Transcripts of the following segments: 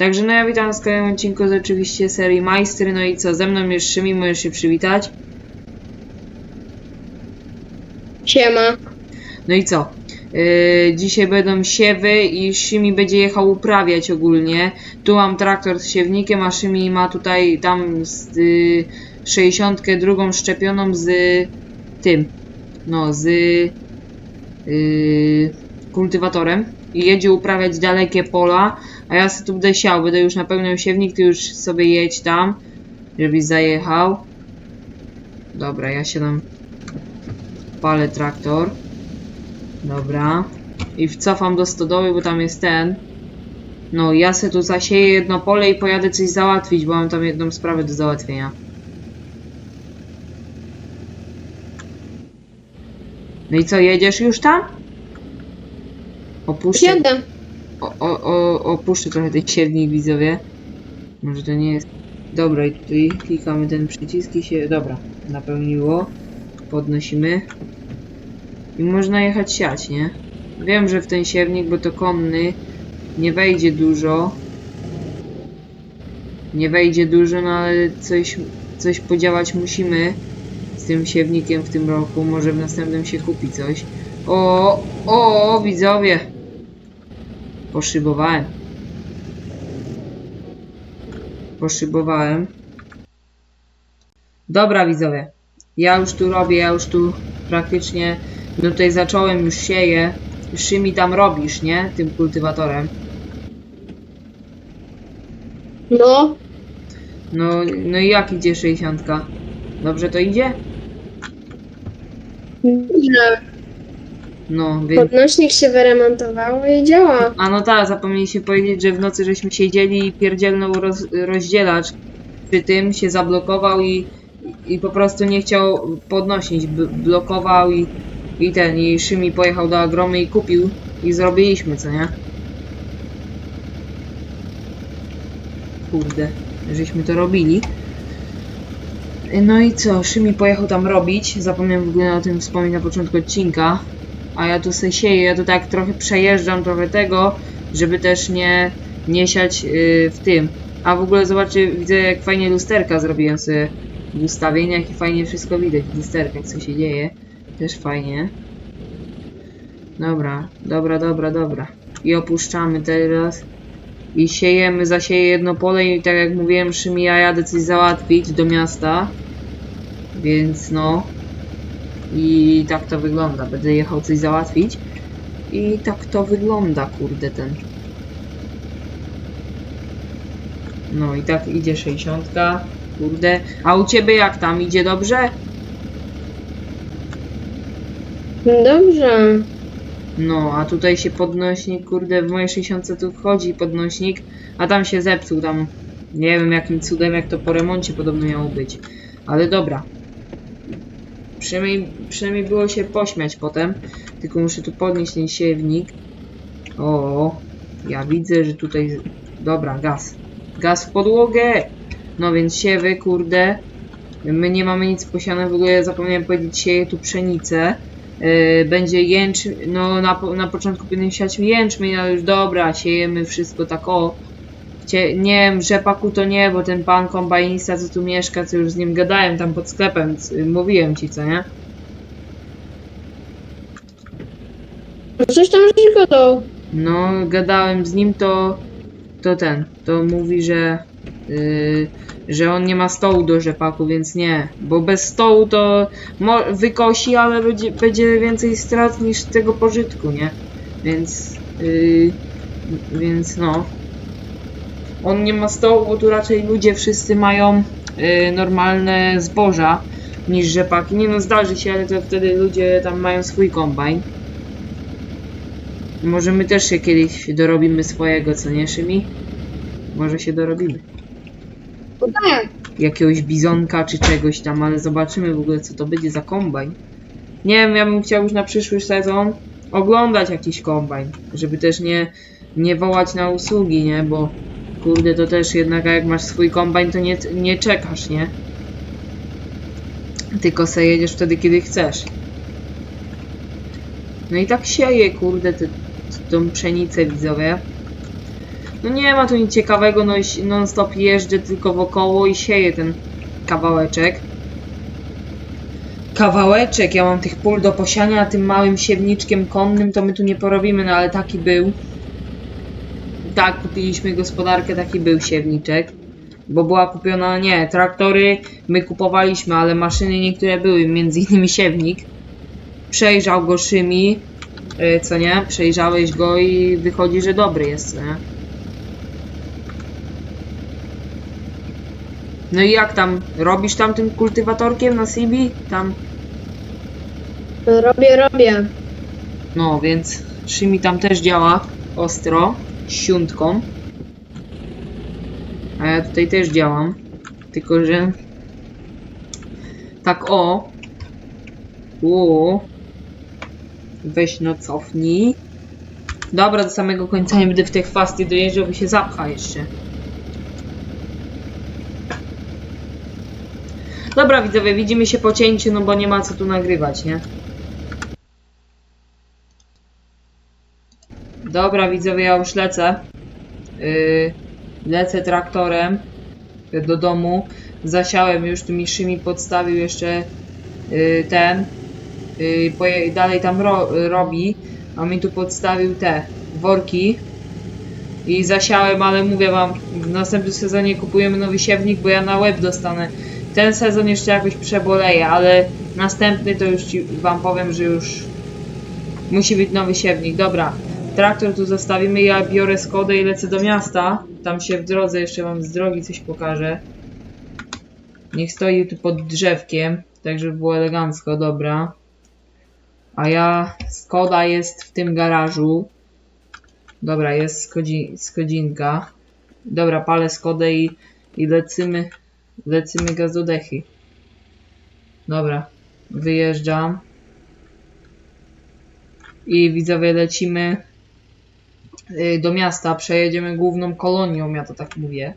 Także no ja witam w kolejnym odcinku z oczywiście serii Majstry, no i co, ze mną jest Szymi, możesz się przywitać. Siema. No i co? Yy, dzisiaj będą siewy i Szymi będzie jechał uprawiać ogólnie. Tu mam traktor z siewnikiem, a Szymi ma tutaj tam z, yy, 62 szczepioną z tym, no z yy, kultywatorem i jedzie uprawiać dalekie pola, a ja sobie tu będę siał, będę już napełniał siewnik, ty już sobie jedź tam, żebyś zajechał. Dobra, ja się tam palę traktor. Dobra. I wcofam do stodoły, bo tam jest ten. No, ja se tu zasieję jedno pole i pojadę coś załatwić, bo mam tam jedną sprawę do załatwienia. No i co, jedziesz już tam? Opuszczę, Siadam. o, o, o, opuszczę trochę tej siewnik, widzowie. Może to nie jest... Dobra, i tutaj klikamy ten przycisk i się... Dobra, napełniło. Podnosimy. I można jechać siać, nie? Wiem, że w ten siewnik, bo to konny, nie wejdzie dużo. Nie wejdzie dużo, no ale coś, coś podziałać musimy z tym siewnikiem w tym roku. Może w następnym się kupi coś. O, o, widzowie! Poszybowałem. Poszybowałem. Dobra, widzowie. Ja już tu robię, ja już tu praktycznie no tutaj zacząłem, już sieję. Szymi tam robisz, nie? Tym kultywatorem. No. No, no i jak idzie 60? Dobrze to idzie? Dobrze. No, więc... Podnośnik się wyremontował i działa. A no tak, zapomnieliście powiedzieć, że w nocy żeśmy siedzieli i pierdzielnął roz, rozdzielacz przy tym, się zablokował i, i po prostu nie chciał podnosić, blokował i, i ten, i Szymi pojechał do Agromy i kupił i zrobiliśmy, co nie? Kurde, żeśmy to robili. No i co, Szymi pojechał tam robić, zapomniałem w ogóle o tym wspomnieć na początku odcinka, a ja tu se sieję, ja tu tak trochę przejeżdżam, trochę tego, żeby też nie, nie siać yy, w tym. A w ogóle zobaczcie, widzę jak fajnie lusterka zrobiłem sobie w ustawieniach i fajnie wszystko widać w lusterkach, co się dzieje. Też fajnie. Dobra, dobra, dobra, dobra. I opuszczamy teraz. I siejemy, zasieję jedno pole i tak jak mówiłem, Szymi, ja jadę coś załatwić do miasta. Więc no, i tak to wygląda. Będę jechał coś załatwić. I tak to wygląda, kurde, ten. No i tak idzie 60. Kurde. A u ciebie jak tam? Idzie dobrze? Dobrze. No, a tutaj się podnośnik, kurde, w mojej 60 tu wchodzi podnośnik, a tam się zepsuł, tam nie wiem jakim cudem, jak to po remoncie podobno miało być. Ale dobra. Przynajmniej, przynajmniej było się pośmiać potem, tylko muszę tu podnieść ten siewnik. O, ja widzę, że tutaj, dobra, gaz. Gaz w podłogę! No więc siewy, kurde, my nie mamy nic posiane, w ogóle zapomniałem powiedzieć, sieję tu pszenicę. Yy, będzie jęcz, no na, na początku powinien siać jęczmień, ale już dobra, siejemy wszystko tak o. Chcie, nie wiem, rzepaku to nie, bo ten pan kombajnista, co tu mieszka, co już z nim gadałem tam pod sklepem, mówiłem ci, co nie? Coś tam żeś gadał. No, gadałem z nim, to, to ten, to mówi, że, yy, że on nie ma stołu do rzepaku, więc nie, bo bez stołu to wykosi, ale będzie, będzie więcej strat niż tego pożytku, nie? Więc, yy, więc no. On nie ma stołu, bo tu raczej ludzie wszyscy mają yy, normalne zboża niż rzepaki. Nie no, zdarzy się, ale to wtedy ludzie tam mają swój kombajn. Może my też się kiedyś dorobimy swojego, co nie, Szymi? Może się dorobimy. Tak. Jakiegoś bizonka czy czegoś tam, ale zobaczymy w ogóle, co to będzie za kombajn. Nie wiem, ja bym chciał już na przyszły sezon oglądać jakiś kombajn, żeby też nie, nie wołać na usługi, nie? Bo kurde, to też jednak jak masz swój kombajn, to nie, nie czekasz, nie? Tylko se jedziesz wtedy, kiedy chcesz. No i tak sieje, kurde, te, tą pszenicę widzowie. No nie ma tu nic ciekawego, no i non-stop jeżdżę tylko wokoło i sieję ten kawałeczek. Kawałeczek, ja mam tych pól do posiania, a tym małym siewniczkiem konnym to my tu nie porobimy, no ale taki był. Tak, kupiliśmy gospodarkę, taki był siewniczek. Bo była kupiona, nie, traktory my kupowaliśmy, ale maszyny niektóre były, między innymi siewnik. Przejrzał go Szymi, y, co nie? Przejrzałeś go i wychodzi, że dobry jest, nie? No i jak tam? Robisz tam tym kultywatorkiem na Sibi? Tam, Robię, robię. no więc Szymi tam też działa ostro, siuntką. A ja tutaj też działam. Tylko, że tak o. O. Weź no cofnij. Dobra, do samego końca nie będę w tej chwasty dojeżdżał, bo się zapcha jeszcze. Dobra widzowie, widzimy się po cięciu, no bo nie ma co tu nagrywać, nie? Dobra widzowie, ja już lecę. Yy, lecę traktorem do domu. Zasiałem już, tu mi Szymi podstawił jeszcze yy, ten. Yy, dalej tam ro robi, a mi tu podstawił te worki. I zasiałem, ale mówię wam, w następnym sezonie kupujemy nowy siewnik, bo ja na łeb dostanę. Ten sezon jeszcze jakoś przeboleję, ale następny to już wam powiem, że już musi być nowy siewnik. Dobra, traktor tu zostawimy, ja biorę Skodę i lecę do miasta. Tam się w drodze jeszcze wam z drogi coś pokażę. Niech stoi tu pod drzewkiem, tak żeby było elegancko, dobra. A ja, Skoda jest w tym garażu. Dobra, jest Skodzi, Skodzinka. Dobra, palę Skodę i, i lecymy, lecymy gaz. Dobra, wyjeżdżam. I widzowie lecimy do miasta, przejedziemy główną kolonią, ja to tak mówię.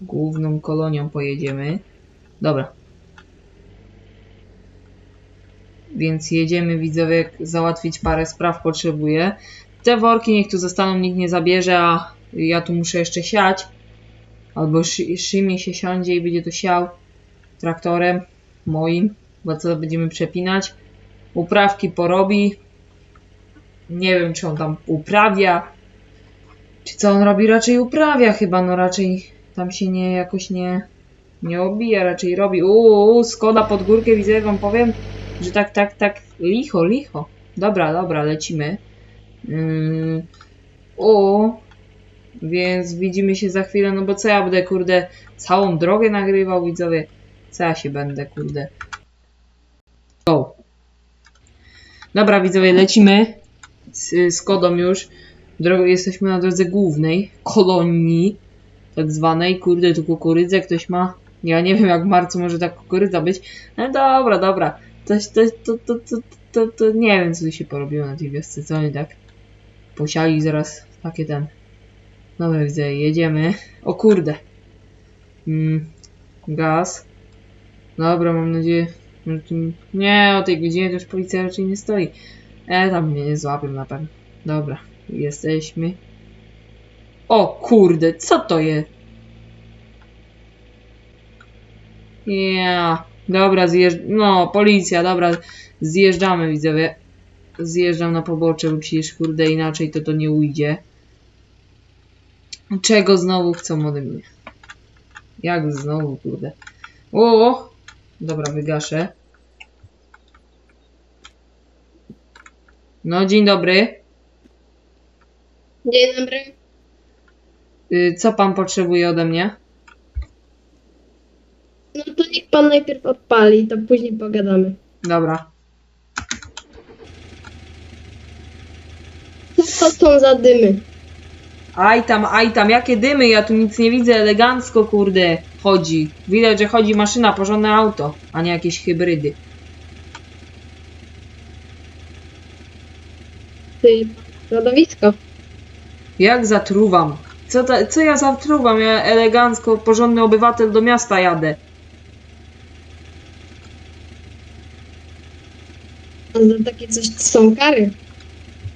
Główną kolonią pojedziemy. Dobra. Więc jedziemy, widzowie, załatwić parę spraw potrzebuję. Te worki niech tu zostaną, nikt nie zabierze, a ja tu muszę jeszcze siać. Albo Szy- Szymie się siądzie i będzie to siał traktorem moim, bo co będziemy przepinać. Uprawki porobi. Nie wiem, czy on tam uprawia. Czy co on robi? Raczej uprawia chyba, no raczej tam się nie jakoś nie, nie obija, raczej robi. Uuu, Skoda pod górkę, widzę, wam powiem, że tak, tak, tak, licho, licho. Dobra, dobra, lecimy. O, więc widzimy się za chwilę, no bo co ja będę, kurde, całą drogę nagrywał, widzowie? Co ja się będę, kurde. Go. Dobra, widzowie, lecimy z, z Kodą już. Drogo, jesteśmy na drodze głównej, kolonii, tak zwanej. Kurde, tu kukurydzę ktoś ma. Ja nie wiem, jak w marcu może ta kukurydza być. No dobra, dobra. To, to, to, to, to, to, to nie wiem, co tu się porobiło na tej wiosce, co oni tak posiali zaraz takie ten. Dobra, widzę, jedziemy. O kurde. Mm, gaz. Dobra, mam nadzieję. Nie, o tej godzinie to już policja raczej nie stoi. E, tam mnie nie złapią na pewno. Dobra, jesteśmy. O kurde, co to jest? Ja, dobra, zjeżdż... No, policja, dobra, zjeżdżamy, widzowie. Zjeżdżam na pobocze, bo przecież kurde inaczej to to nie ujdzie. Czego znowu chcą ode mnie? Jak znowu, kurde? O! Dobra, wygaszę. No, dzień dobry. Dzień dobry. Y, Co pan potrzebuje ode mnie? No to niech pan najpierw odpali, to później pogadamy. Dobra. Co to są za dymy? Aj tam, aj tam, jakie dymy, ja tu nic nie widzę, elegancko, kurde, chodzi. Widać, że chodzi maszyna, porządne auto, a nie jakieś hybrydy. Ty, środowisko. Jak zatruwam? Co, ta, co ja zatruwam? Ja elegancko, porządny obywatel do miasta jadę. Za takie coś są kary.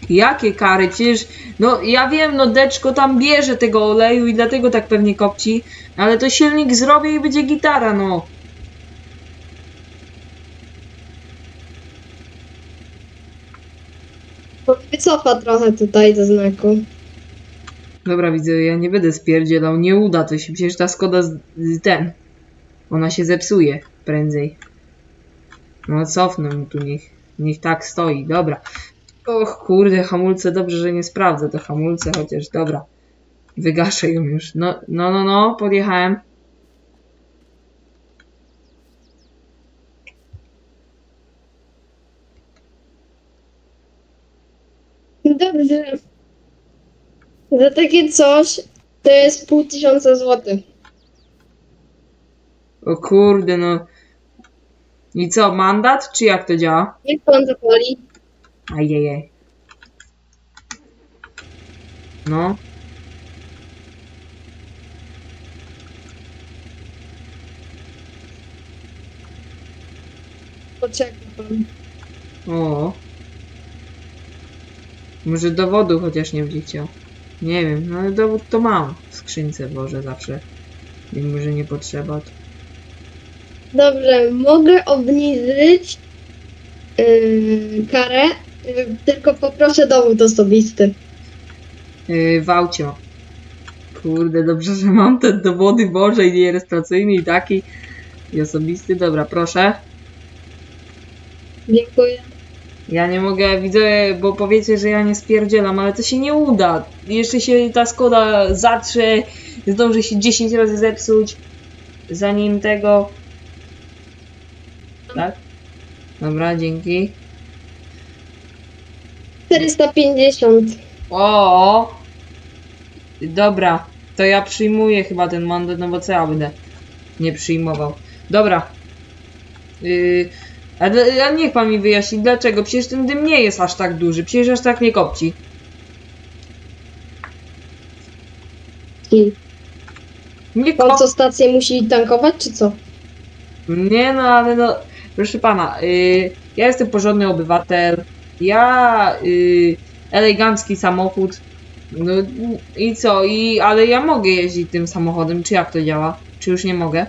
Jakie kary? Przecież No ja wiem, no deczko tam bierze tego oleju i dlatego tak pewnie kopci, ale to silnik zrobię i będzie gitara, no. Wycofa trochę tutaj do znaku. Dobra, widzę, ja nie będę spierdzielał, nie uda to się, przecież ta Skoda z, z ten, ona się zepsuje prędzej. No cofnę mu tu, niech, niech tak stoi, dobra. Och kurde, hamulce, dobrze, że nie sprawdzę te hamulce, chociaż dobra. Wygaszę ją już. No, no, no, no, podjechałem. Dobrze. Za takie coś to jest pół tysiąca złotych. O kurde, no. I co, mandat, czy jak to działa? Niech pan zapali. Ajajaj. No. Poczeka pan. O. Może dowodu chociaż nie będzie chciał. Nie wiem, no ale dowód to mam w skrzynce Boże zawsze. Mimo, że nie potrzeba. To... Dobrze, mogę obniżyć yy, karę, yy, tylko poproszę dowód osobisty. Yy, Wałcio. Kurde, dobrze, że mam te dowody Boże i nierejestracyjny i taki. I osobisty. Dobra, proszę. Dziękuję. Ja nie mogę, widzę, bo powiecie, że ja nie spierdzielam, ale to się nie uda. Jeszcze się ta Skoda zatrze, zdąży się 10 razy zepsuć, zanim tego... Tak? Dobra, dzięki. 450. O! Dobra, to ja przyjmuję chyba ten mandat, no bo co ja będę nie przyjmował. Dobra. Yy, a, a niech pan mi wyjaśni, dlaczego? Przecież ten dym nie jest aż tak duży, przecież aż tak nie kopci. I Nie pan co stację musi tankować, czy co? Nie no, ale no, proszę pana, yy, ja jestem porządny obywatel, ja yy, elegancki samochód, no i co, i, ale ja mogę jeździć tym samochodem, czy jak to działa? Czy już nie mogę?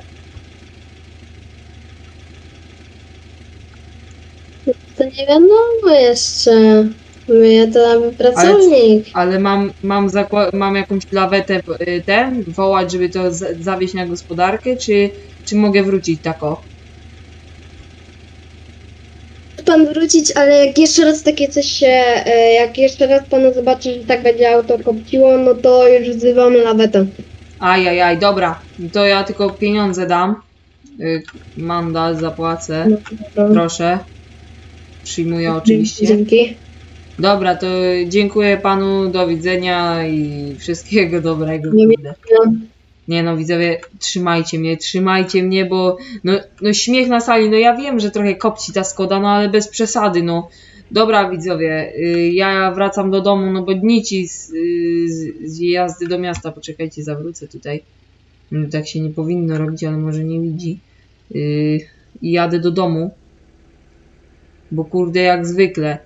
To nie wiadomo jeszcze. My to pracownik. Ale mam, mam, zakła- mam jakąś lawetę y, ten, wołać, żeby to z- zawieźć na gospodarkę, czy, czy mogę wrócić tako? pan wrócić, ale jak jeszcze raz takie coś się, e, jak jeszcze raz panu zobaczy, że tak będzie auto kopciło, no to już wzywamy lawetę. Ajajaj, dobra, to ja tylko pieniądze dam. Y, mandat zapłacę, No, dobra. proszę. Przyjmuję oczywiście. Dzięki. Dobra, to dziękuję panu, do widzenia i wszystkiego dobrego. Nie kurde. Nie no, widzowie, trzymajcie mnie, trzymajcie mnie, bo no, no śmiech na sali, no ja wiem, że trochę kopci ta Skoda, no ale bez przesady, no. Dobra, widzowie, y, ja wracam do domu, no bo dni ci z, y, z, z jazdy do miasta, poczekajcie, zawrócę tutaj. No, tak się nie powinno robić, ale może nie widzi. Y, I jadę do domu, bo kurde, jak zwykle.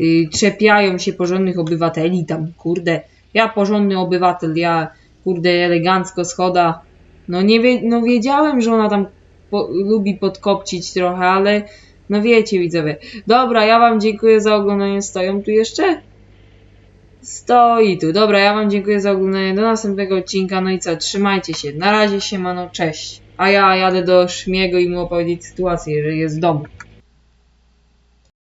Y, czepiają się porządnych obywateli tam, kurde. Ja porządny obywatel, ja kurde elegancko schoda. No nie wie, no wiedziałem, że ona tam po, lubi podkopcić trochę, ale no wiecie widzowie. Dobra, ja wam dziękuję za oglądanie. Stoją tu jeszcze? Stoi tu. Dobra, ja wam dziękuję za oglądanie. Do następnego odcinka. No i co? Trzymajcie się. Na razie się, mano. Cześć. A ja jadę do Szmiego i mu opowiedzieć sytuację, że jest w domu.